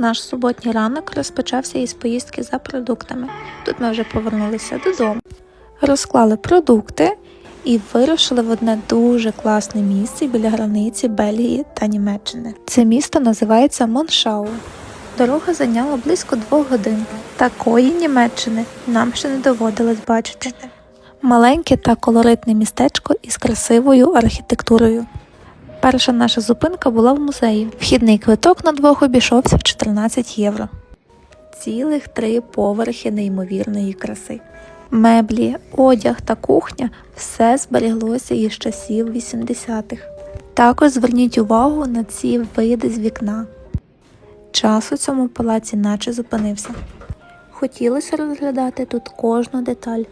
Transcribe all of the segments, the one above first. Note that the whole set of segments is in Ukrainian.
Наш суботній ранок розпочався із поїздки за продуктами. Тут ми вже повернулися додому, розклали продукти і вирушили в одне дуже класне місце біля границі Бельгії та Німеччини. Це місто називається Моншау. Дорога зайняла близько двох годин. Такої Німеччини нам ще не доводилось бачити. Маленьке та колоритне містечко із красивою архітектурою. Перша наша зупинка була в музеї. Вхідний квиток на двох обійшовся в 14 євро. Цілих три поверхи неймовірної краси. Меблі, одяг та кухня все збереглося із часів 80-х. Також зверніть увагу на ці види з вікна. Час у цьому палаці наче зупинився. Хотілося розглядати тут кожну деталь.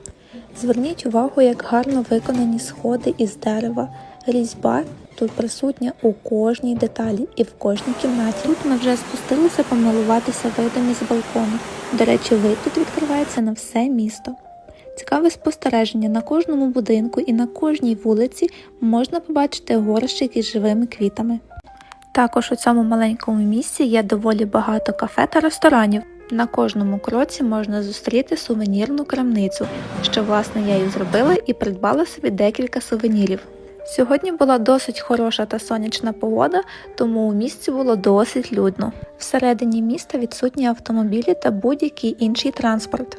Зверніть увагу, як гарно виконані сходи із дерева, різьба тут присутня у кожній деталі і в кожній кімнаті. Тут ми вже спустилися помилуватися видом із балкону. До речі, вид тут відкривається на все місто. Цікаве спостереження на кожному будинку і на кожній вулиці можна побачити горщик із живими квітами. Також у цьому маленькому місці є доволі багато кафе та ресторанів. На кожному кроці можна зустріти сувенірну крамницю, що власне я і зробила і придбала собі декілька сувенірів. Сьогодні була досить хороша та сонячна погода, тому у місті було досить людно. Всередині міста відсутні автомобілі та будь-який інший транспорт.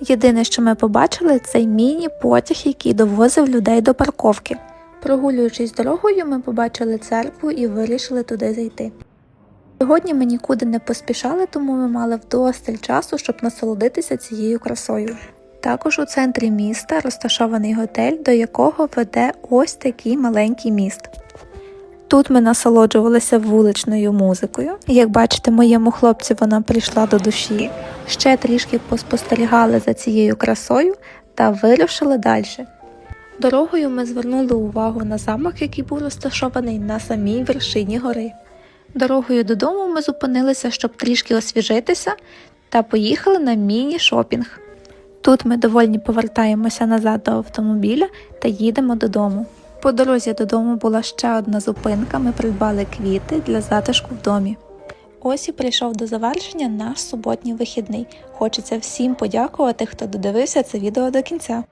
Єдине, що ми побачили, це міні-потяг, який довозив людей до парковки. Прогулюючись дорогою, ми побачили церкву і вирішили туди зайти. Сьогодні ми нікуди не поспішали, тому ми мали вдосталь часу, щоб насолодитися цією красою. Також у центрі міста розташований готель, до якого веде ось такий маленький міст. Тут ми насолоджувалися вуличною музикою. Як бачите, моєму хлопцю вона прийшла до душі. Ще трішки поспостерігали за цією красою та вирушили далі. Дорогою ми звернули увагу на замок, який був розташований на самій вершині гори. Дорогою додому ми зупинилися, щоб трішки освіжитися, та поїхали на міні-шопінг. Тут ми довольні повертаємося назад до автомобіля та їдемо додому. По дорозі додому була ще одна зупинка. Ми придбали квіти для затишку в домі. Ось і прийшов до завершення наш суботній вихідний. Хочеться всім подякувати, хто додивився це відео до кінця.